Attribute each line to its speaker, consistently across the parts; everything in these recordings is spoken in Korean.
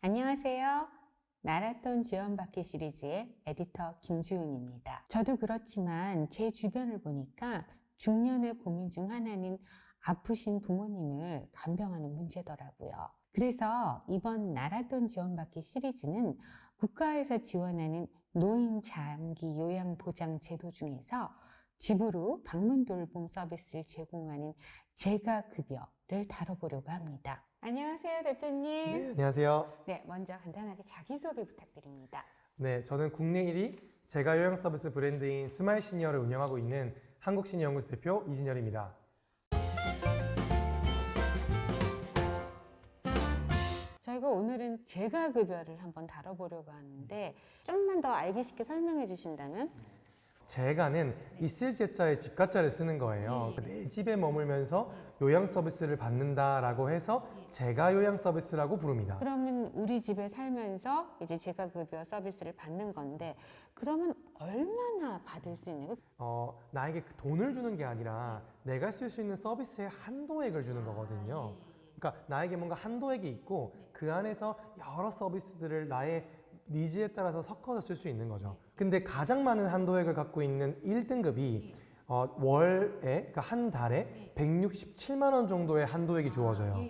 Speaker 1: 안녕하세요. 나라톤 지원받기 시리즈의 에디터 김주은입니다. 저도 그렇지만 제 주변을 보니까 중년의 고민 중 하나는 아프신 부모님을 간병하는 문제더라고요. 그래서 이번 나라톤 지원받기 시리즈는 국가에서 지원하는 노인 장기 요양 보장 제도 중에서 집으로 방문 돌봄 서비스를 제공하는 재가급여를 다뤄보려고 합니다. 안녕하세요, 대표님.
Speaker 2: 네, 안녕하세요.
Speaker 1: 네, 먼저 간단하게 자기소개 부탁드립니다.
Speaker 2: 네, 저는 국내 1위 제가 요양 서비스 브랜드인 스마일 시니어를 운영하고 있는 한국 시니어 연구소 대표 이진열입니다.
Speaker 1: 저희가 오늘은 재가급여를 한번 다뤄보려고 하는데 좀만 더 알기 쉽게 설명해 주신다면?
Speaker 2: 제가는 있을 제자에 집가자를 쓰는 거예요. 내 집에 머물면서 요양 서비스를 받는다라고 해서 제가 요양 서비스라고 부릅니다.
Speaker 1: 그러면 우리 집에 살면서 이제 재가급여 서비스를 받는 건데 그러면 얼마나 받을 수 있는 거?
Speaker 2: 어, 나에게 그 돈을 주는 게 아니라 내가 쓸 수 있는 서비스의 한도액을 주는 거거든요. 그러니까 나에게 뭔가 한도액이 있고 그 안에서 여러 서비스들을 나의 니즈에 따라서 섞어서 쓸 수 있는 거죠. 근데 가장 많은 한도액을 갖고 있는 1등급이 어, 월에, 그러니까 한 달에 167만 원 정도의 한도액이 주어져요.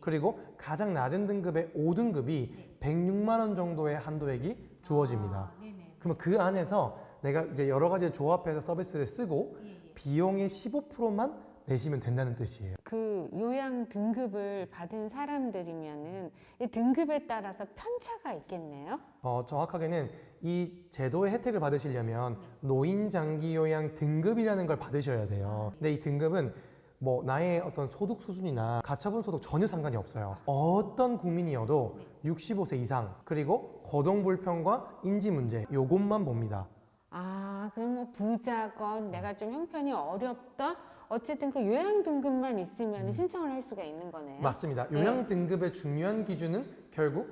Speaker 2: 그리고 가장 낮은 등급의 5등급이 106만 원 정도의 한도액이 주어집니다. 그러면 그 안에서 내가 이제 여러 가지 조합해서 서비스를 쓰고 비용의 15%만 내시면 된다는 뜻이에요.
Speaker 1: 그 요양 등급을 받은 사람들이면은 이 등급에 따라서 편차가 있겠네요.
Speaker 2: 어, 정확하게는 이 제도의 혜택을 받으시려면 노인 장기 요양 등급이라는 걸 받으셔야 돼요. 근데 이 등급은 뭐 나의 어떤 소득 수준이나 가처분 소득 전혀 상관이 없어요. 어떤 국민이어도 65세 이상 그리고 거동 불편과 인지 문제 요것만 봅니다.
Speaker 1: 아, 그럼 뭐 부자건 내가 좀 형편이 어렵던 어쨌든 그 요양 등급만 있으면 신청을 할 수가 있는 거네요.
Speaker 2: 맞습니다. 요양 등급의 중요한 기준은 결국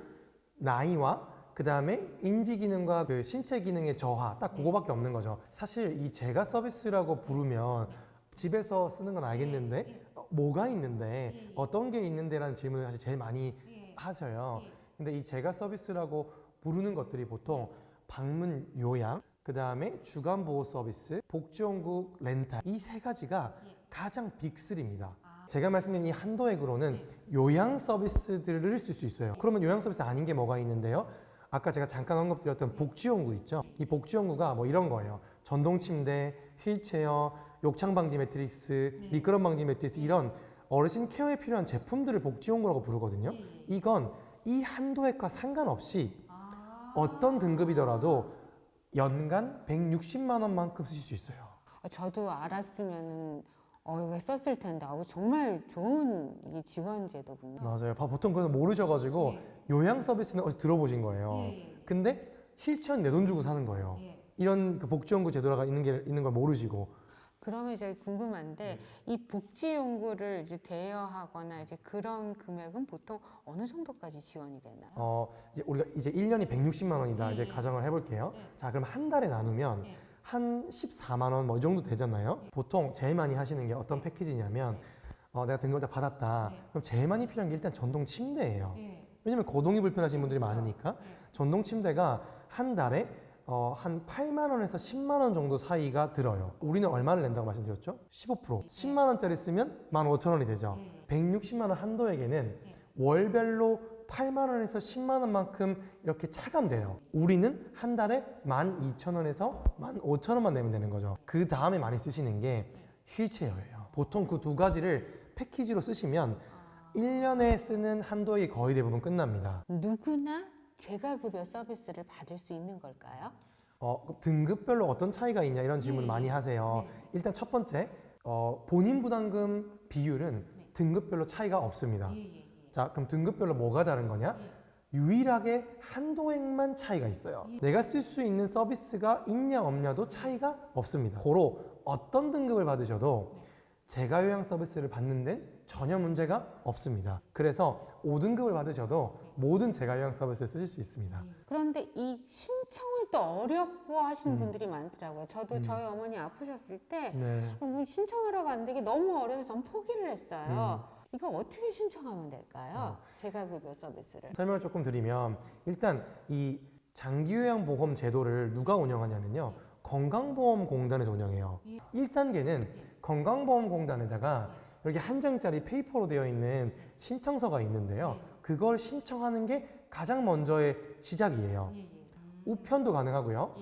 Speaker 2: 나이와 그 다음에 인지 기능과 그 신체 기능의 저하 딱 그거밖에 없는 거죠. 사실 이 제가 서비스라고 부르면 집에서 쓰는 건 알겠는데 어, 뭐가 있는데 어떤 게 있는데라는 질문을 사실 제일 많이 하셔요. 근데 이 제가 서비스라고 부르는 것들이 보통 방문 요양 그 다음에 주간 보호 서비스, 복지원국 렌탈 이 세 가지가 가장 빅3입니다. 제가 말씀드린 이 한도액으로는 요양 서비스들을 쓸 수 있어요. 그러면 요양 서비스 아닌 게 뭐가 있는데요? 아까 제가 잠깐 언급드렸던 복지용구 있죠? 이 복지용구가 뭐 이런 거예요. 전동 침대, 휠체어, 욕창 방지 매트릭스, 미끄럼 방지 매트릭스 이런 어르신 케어에 필요한 제품들을 복지용구라고 부르거든요. 이건 이 한도액과 상관없이 어떤 등급이더라도 연간 160만 원만큼 쓰실 수 있어요.
Speaker 1: 어, 저도 알았으면은 어, 이거 썼을 텐데 아, 정말 좋은 이게 지원 제도군요.
Speaker 2: 맞아요. 봐, 보통 그거 모르셔가지고 요양 서비스는 어디 들어보신 거예요. 근데 힐체는 내돈 주고 사는 거예요. 이런 그 복지연구 제도가 있는 게 있는 걸 모르시고
Speaker 1: 그러면 이제 궁금한데 이 복지 연구를 이제 대여하거나 이제 그런 금액은 보통 어느 정도까지 지원이 되나요?
Speaker 2: 어 이제 우리가 이제 1년이 160만 원이다 이제 가정을 해볼게요. 자 그럼 한 달에 나누면 한 14만 원 뭐 이 정도 되잖아요. 보통 제일 많이 하시는 게 어떤 패키지냐면 어, 내가 등급을 다 받았다. 그럼 제일 많이 필요한 게 일단 전동 침대예요. 왜냐면 거동이 불편하신 분들이 많으니까 전동 침대가 한 달에 어, 한 8만 원에서 10만 원 정도 사이가 들어요. 우리는 얼마를 낸다고 말씀드렸죠? 15%. 10만 원짜리 쓰면 15,000원이 되죠. 160만 원 한도에게는 월별로 8만 원에서 10만 원만큼 이렇게 차감돼요. 우리는 한 달에 12,000원에서 15,000원만 내면 되는 거죠. 그 다음에 많이 쓰시는 게 휠체어예요. 보통 그 두 가지를 패키지로 쓰시면 1년에 쓰는 한도액이 거의 대부분 끝납니다.
Speaker 1: 누구나 재가급여 서비스를 받을 수 있는 걸까요?
Speaker 2: 어, 등급별로 어떤 차이가 있냐 이런 질문을 많이 하세요. 일단 첫 번째, 어, 본인 부담금 비율은 등급별로 차이가 없습니다. 자, 그럼 등급별로 뭐가 다른 거냐? 유일하게 한도액만 차이가 있어요. 내가 쓸 수 있는 서비스가 있냐 없냐도 차이가 없습니다. 고로 어떤 등급을 받으셔도 제가 요양 서비스를 받는 데는 전혀 문제가 없습니다. 그래서 5등급을 받으셔도 모든 제가 요양 서비스를 쓰실 수 있습니다.
Speaker 1: 그런데 이 신청을 또 어려워하시는
Speaker 2: 음.
Speaker 1: 분들이 많더라고요. 저도 저희 어머니 아프셨을 때
Speaker 2: 네.
Speaker 1: 뭐 신청하러 갔는데 이게 너무 어려서 전 포기를 했어요. 이거 어떻게 신청하면 될까요? 재가급여 서비스를.
Speaker 2: 설명을 조금 드리면 일단 이 장기요양보험 제도를 누가 운영하냐면요. 건강보험공단에서 운영해요. 1단계는 건강보험공단에다가 여기 한 장짜리 페이퍼로 되어 있는 신청서가 있는데요. 그걸 신청하는 게 가장 먼저의 시작이에요. 우편도 가능하고요.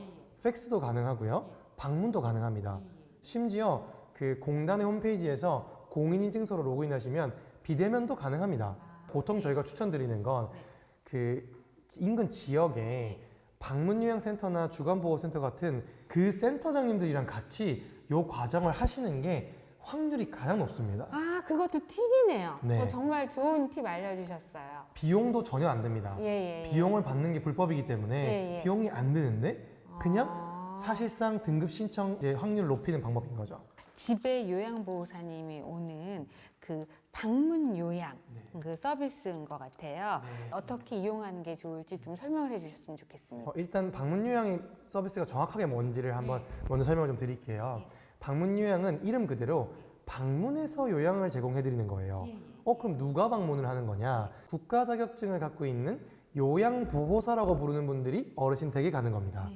Speaker 2: 팩스도 가능하고요. 방문도 가능합니다. 심지어 그 공단의 홈페이지에서 공인인증서로 로그인하시면 비대면도 가능합니다. 보통 저희가 추천드리는 건 그 인근 지역에 방문요양센터나 주간보호센터 같은 그 센터장님들이랑 같이 요 과정을 하시는 게 확률이 가장 높습니다.
Speaker 1: 아, 그것도 팁이네요.
Speaker 2: 네.
Speaker 1: 어, 정말 좋은 팁 알려주셨어요.
Speaker 2: 비용도 전혀 안 듭니다.
Speaker 1: 예, 예. 예.
Speaker 2: 비용을 받는 게 불법이기 때문에
Speaker 1: 예, 예.
Speaker 2: 비용이 안 드는데 그냥
Speaker 1: 아.
Speaker 2: 사실상 등급 신청 이제 확률을 높이는 방법인 거죠.
Speaker 1: 집에 요양보호사님이 오는 그 방문 요양
Speaker 2: 네.
Speaker 1: 그 서비스인 것 같아요. 어떻게 이용하는 게 좋을지 좀 설명을 해주셨으면 좋겠습니다.
Speaker 2: 어, 일단 방문 요양 서비스가 정확하게 뭔지를 한번 먼저 설명을 좀 드릴게요. 방문 요양은 이름 그대로 방문해서 요양을 제공해 드리는 거예요. 어 그럼 누가 방문을 하는 거냐? 국가 자격증을 갖고 있는 요양 보호사라고 부르는 분들이 어르신 댁에 가는 겁니다.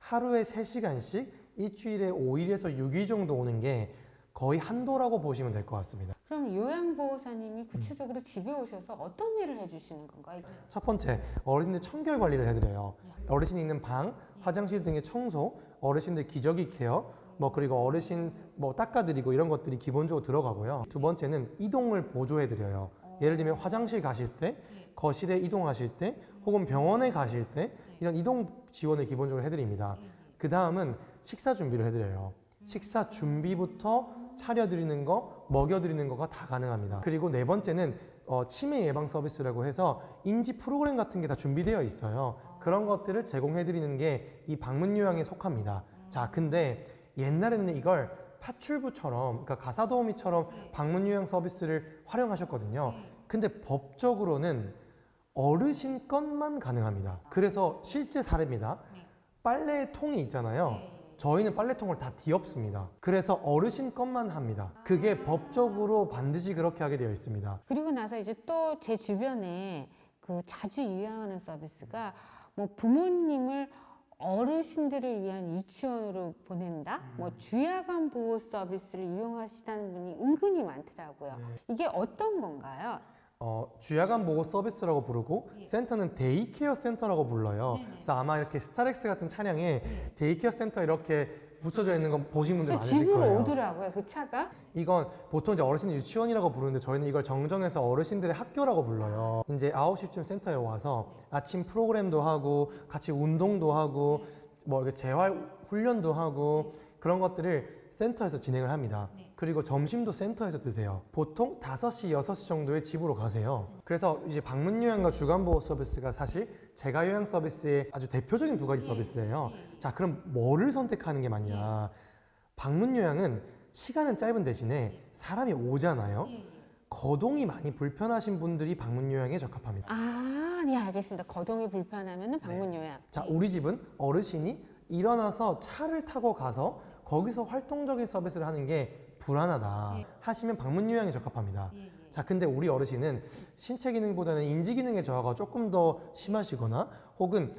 Speaker 2: 하루에 3시간씩 일주일에 5일에서 6일 정도 오는 게 거의 한도라고 보시면 될 것 같습니다.
Speaker 1: 그럼 요양보호사님이 구체적으로 집에 오셔서 어떤 일을 해주시는 건가요?
Speaker 2: 첫 번째, 어르신들 청결 관리를 해드려요. 어르신이 있는 방, 화장실 등의 청소, 어르신들 기저귀 케어, 뭐 그리고 어르신 뭐 닦아드리고 이런 것들이 기본적으로 들어가고요. 두 번째는 이동을 보조해드려요. 예를 들면 화장실 가실 때, 거실에 이동하실 때, 혹은 병원에 가실 때 이런 이동 지원을 기본적으로 해드립니다. 그 다음은 식사 준비를 해드려요. 식사 준비부터 차려드리는 거, 먹여드리는 거가 다 가능합니다. 그리고 네 번째는 어, 치매 예방 서비스라고 해서 인지 프로그램 같은 게 다 준비되어 있어요. 그런 것들을 제공해드리는 게 이 방문 요양에 속합니다. 자, 근데 옛날에는 이걸 파출부처럼, 그러니까 가사도우미처럼 방문 요양 서비스를 활용하셨거든요. 근데 법적으로는 어르신 건만 가능합니다. 그래서 실제 사례입니다. 빨래 통이 있잖아요. 저희는 빨래통을 다 뒤엎습니다. 그래서 어르신 것만 합니다. 그게 법적으로 반드시 그렇게 하게 되어 있습니다.
Speaker 1: 그리고 나서 이제 또 제 주변에 그 자주 유행하는 서비스가 뭐 부모님을 어르신들을 위한 유치원으로 보낸다? 뭐 주야간 보호 서비스를 이용하시다는 분이 은근히 많더라고요. 이게 어떤 건가요?
Speaker 2: 어, 주야간 보호 서비스라고 부르고 센터는 데이케어 센터라고 불러요. 그래서 아마 이렇게 스타렉스 같은 차량에 데이케어 센터 이렇게 붙여져 있는 거 보신 분들 많으실
Speaker 1: 집으로
Speaker 2: 거예요.
Speaker 1: 오더라고요, 그 차가.
Speaker 2: 이건 보통 이제 어르신 유치원이라고 부르는데 저희는 이걸 정정해서 어르신들의 학교라고 불러요. 이제 9시쯤 센터에 와서 아침 프로그램도 하고 같이 운동도 하고 뭐 이렇게 재활 훈련도 하고 그런 것들을 센터에서 진행을 합니다. 그리고 점심도 센터에서 드세요. 보통 5시, 6시 정도에 집으로 가세요. 그래서 이제 방문 요양과 주간 보호 서비스가 사실 재가 요양 서비스의 아주 대표적인 두 가지 서비스예요. 자, 그럼 뭐를 선택하는 게 맞냐? 방문 요양은 시간은 짧은 대신에 사람이 오잖아요. 거동이 많이 불편하신 분들이 방문 요양에 적합합니다.
Speaker 1: 아, 네, 알겠습니다. 거동이 불편하면 방문 요양.
Speaker 2: 자, 우리 집은 어르신이 일어나서 차를 타고 가서 거기서 활동적인 서비스를 하는 게 불안하다 하시면 방문 요양에 적합합니다. 자, 근데 우리 어르신은 신체 기능보다는 인지 기능의 저하가 조금 더 심하시거나 혹은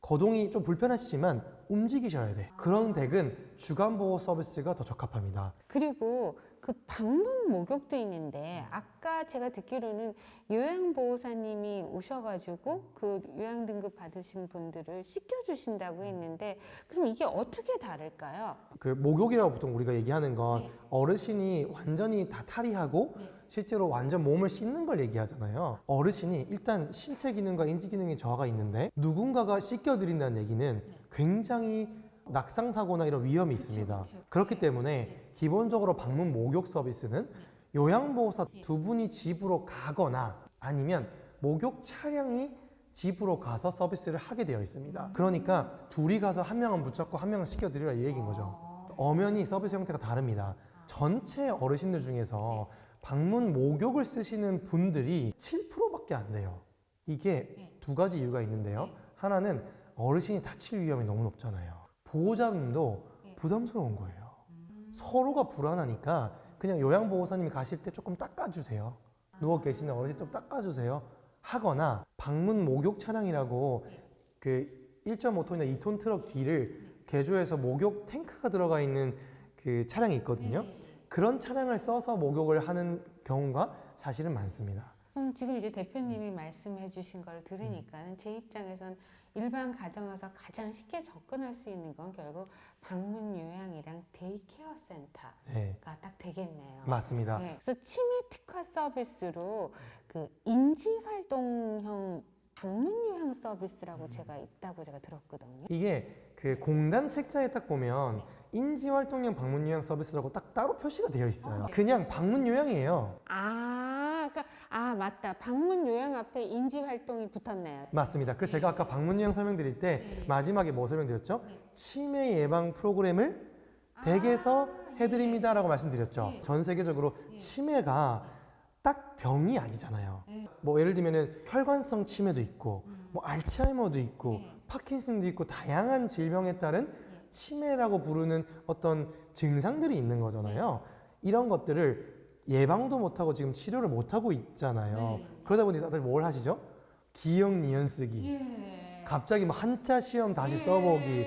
Speaker 2: 거동이 좀 불편하시지만 움직이셔야 돼. 그런 댁은 주간 보호 서비스가 더 적합합니다.
Speaker 1: 그리고 그 방문 목욕도 있는데 아까 제가 듣기로는 요양보호사님이 오셔가지고 그 요양 등급 받으신 분들을 씻겨주신다고 했는데 그럼 이게 어떻게 다를까요?
Speaker 2: 그 목욕이라고 보통 우리가 얘기하는 건 어르신이 완전히 다 탈의하고 실제로 완전 몸을 씻는 걸 얘기하잖아요. 어르신이 일단 신체 기능과 인지 기능의 저하가 있는데 누군가가 씻겨드린다는 얘기는 굉장히 낙상 사고나 이런 위험이 있습니다. 그렇기 때문에 기본적으로 방문 목욕 서비스는 요양보호사 두 분이 집으로 가거나 아니면 목욕 차량이 집으로 가서 서비스를 하게 되어 있습니다. 그러니까 둘이 가서 한 명은 붙잡고 한 명은 씻겨드리라 이 얘기인 거죠. 엄연히 서비스 형태가 다릅니다. 전체 어르신들 중에서 방문 목욕을 쓰시는 분들이 7%밖에 안 돼요. 이게 두 가지 이유가 있는데요. 하나는 어르신이 다칠 위험이 너무 높잖아요. 보호자님도 부담스러운 거예요. 서로가 불안하니까 그냥 요양보호사님이 가실 때 조금 닦아주세요. 누워 계시는 어르신 좀 닦아주세요 하거나 방문 목욕 차량이라고 그 1.5톤이나 2톤 트럭 뒤를 개조해서 목욕 탱크가 들어가 있는 그 차량이 있거든요. 그런 차량을 써서 목욕을 하는 경우가 사실은 많습니다.
Speaker 1: 그럼 지금 이제 대표님이 말씀해 주신 걸 들으니까는 제 입장에선 일반 가정에서 가장 쉽게 접근할 수 있는 건 결국 방문 요양이랑 데이케어 센터가
Speaker 2: 네,
Speaker 1: 딱 되겠네요.
Speaker 2: 맞습니다.
Speaker 1: 네, 그래서 치매 특화 서비스로 그 인지 활동형 방문 요양 서비스라고 제가 있다고 제가 들었거든요.
Speaker 2: 이게 그 공단 책자에 딱 보면 인지 활동형 방문 요양 서비스라고 딱 따로 표시가 되어 있어요. 그냥 방문 요양이에요.
Speaker 1: 아, 아 맞다. 방문 요양 앞에 인지 활동이 붙었네요.
Speaker 2: 맞습니다. 그래서 제가 아까 방문 요양 설명드릴 때 마지막에 뭐 설명드렸죠? 치매 예방 프로그램을 댁에서 해드립니다라고 말씀드렸죠. 전 세계적으로 치매가 딱 병이 아니잖아요. 뭐 예를 들면은 혈관성 치매도 있고, 뭐 알츠하이머도 있고, 파킨슨도 있고 다양한 질병에 따른 치매라고 부르는 어떤 증상들이 있는 거잖아요. 이런 것들을 예방도 못하고 지금 치료를 못하고 있잖아요. 그러다 보니 다들 뭘 하시죠? 기억 니은 쓰기. 갑자기 뭐 한자 시험 다시 써보기.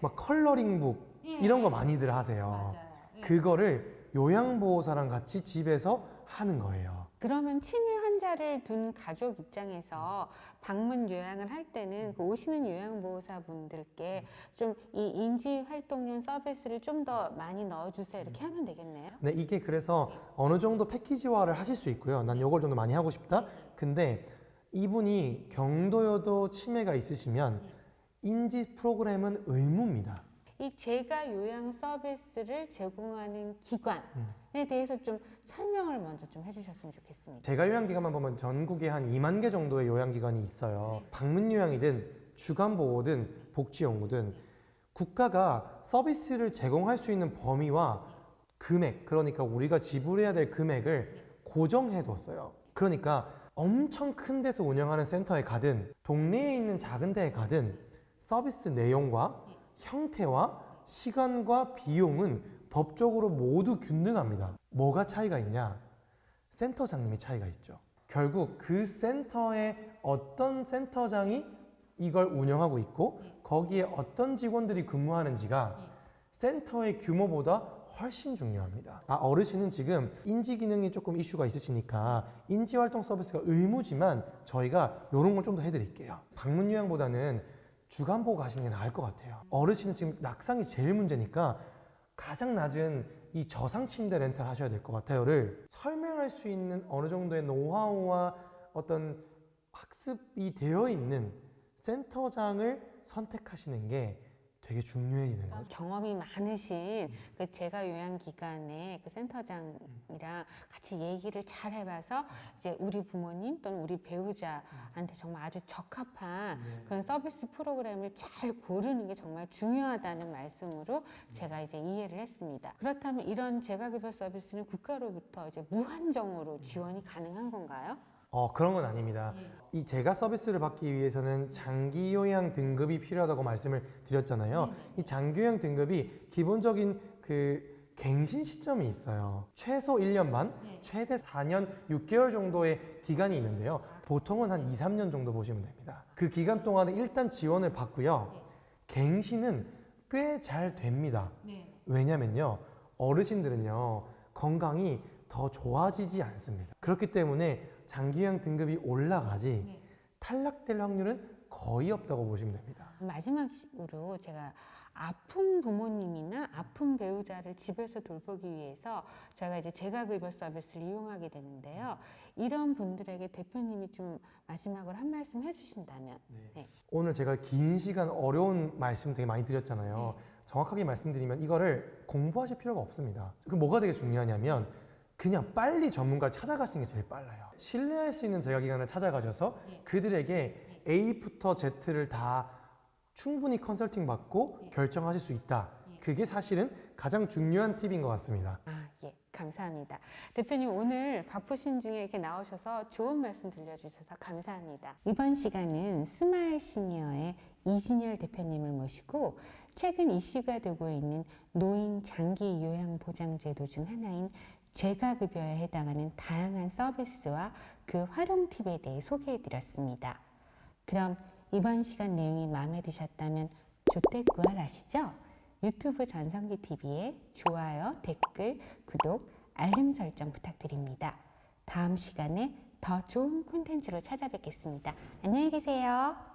Speaker 2: 막 컬러링북 이런 거 많이들 하세요. 그거를 요양보호사랑 같이 집에서 하는 거예요.
Speaker 1: 그러면 치매 환자를 둔 가족 입장에서 방문 요양을 할 때는 그 오시는 요양보호사 분들께 좀 이 인지 활동용 서비스를 좀 더 많이 넣어주세요 이렇게 하면 되겠네요.
Speaker 2: 네, 이게 그래서 어느 정도 패키지화를 하실 수 있고요. 난 요걸 정도 많이 하고 싶다. 근데 이분이 경도여도 치매가 있으시면 인지 프로그램은 의무입니다.
Speaker 1: 이 제가 요양 서비스를 제공하는 기관에
Speaker 2: 음.
Speaker 1: 대해서 좀 설명을 먼저 좀 해주셨으면 좋겠습니다.
Speaker 2: 제가 요양기관만 보면 전국에 한 2만 개 정도의 요양기관이 있어요. 방문 요양이든 주간 보호든 복지 연구든 국가가 서비스를 제공할 수 있는 범위와 금액, 그러니까 우리가 지불해야 될 금액을 고정해 뒀어요. 그러니까 엄청 큰 데서 운영하는 센터에 가든 동네에 있는 작은 데에 가든 서비스 내용과 형태와 시간과 비용은 법적으로 모두 균등합니다. 뭐가 차이가 있냐? 센터장님이 차이가 있죠. 결국 그 센터의 어떤 센터장이 이걸 운영하고 있고 거기에 어떤 직원들이 근무하는지가 센터의 규모보다 훨씬 중요합니다. 아, 어르신은 지금 인지 기능이 조금 이슈가 있으시니까 인지 활동 서비스가 의무지만 저희가 이런 걸 좀 더 해드릴게요. 방문 요양보다는 주간 보고 가시는 게 나을 것 같아요. 어르신은 지금 낙상이 제일 문제니까 가장 낮은 이 저상 침대 렌탈 하셔야 될 것 같아요를 설명할 수 있는 어느 정도의 노하우와 어떤 학습이 되어 있는 센터장을 선택하시는 게 되게 중요해지는 거죠.
Speaker 1: 경험이 많으신 그 제가 요양기관의 그 센터장이랑 같이 얘기를 잘 해봐서 이제 우리 부모님 또는 우리 배우자한테 정말 아주 적합한 그런 서비스 프로그램을 잘 고르는 게 정말 중요하다는 말씀으로 제가 이제 이해를 했습니다. 그렇다면 이런 재가급여 서비스는 국가로부터 이제 무한정으로 지원이 가능한 건가요?
Speaker 2: 어 그런 건 아닙니다. 이 제가 서비스를 받기 위해서는 장기 요양 등급이 필요하다고 말씀을 드렸잖아요. 이 장기 요양 등급이 기본적인 그 갱신 시점이 있어요. 최소 1년 반, 최대 4년 6개월 정도의 기간이 있는데요. 보통은 한 2, 3년 정도 보시면 됩니다. 그 기간 동안에 일단 지원을 받고요. 갱신은 꽤 잘 됩니다. 왜냐면요. 어르신들은요. 건강이 더 좋아지지 않습니다. 그렇기 때문에 장기요양 등급이 올라가지 탈락될 확률은 거의 없다고 보시면 됩니다.
Speaker 1: 마지막으로 제가 아픈 부모님이나 아픈 배우자를 집에서 돌보기 위해서 저희가 이제 재가급여 서비스를 이용하게 되는데요. 이런 분들에게 대표님이 좀 마지막으로 한 말씀 해주신다면 네.
Speaker 2: 오늘 제가 긴 시간 어려운 말씀 되게 많이 드렸잖아요. 정확하게 말씀드리면 이거를 공부하실 필요가 없습니다. 그럼 뭐가 되게 중요하냐면 그냥 빨리 전문가를 찾아가시는 게 제일 빨라요. 신뢰할 수 있는 재가기관을 찾아가셔서 그들에게 A부터 Z를 다 충분히 컨설팅 받고 결정하실 수 있다. 그게 사실은 가장 중요한 팁인 것 같습니다.
Speaker 1: 아, 예. 감사합니다. 대표님 오늘 바쁘신 중에 이렇게 나오셔서 좋은 말씀 들려주셔서 감사합니다. 이번 시간은 스마일 시니어의 이진열 대표님을 모시고 최근 이슈가 되고 있는 노인 장기 요양 보장 제도 중 하나인 재가급여에 해당하는 다양한 서비스와 그 활용 팁에 대해 소개해 드렸습니다. 그럼 이번 시간 내용이 마음에 드셨다면 조태구알 아시죠? 유튜브 전성기 TV에 좋아요, 댓글, 구독, 알림 설정 부탁드립니다. 다음 시간에 더 좋은 콘텐츠로 찾아뵙겠습니다. 안녕히 계세요.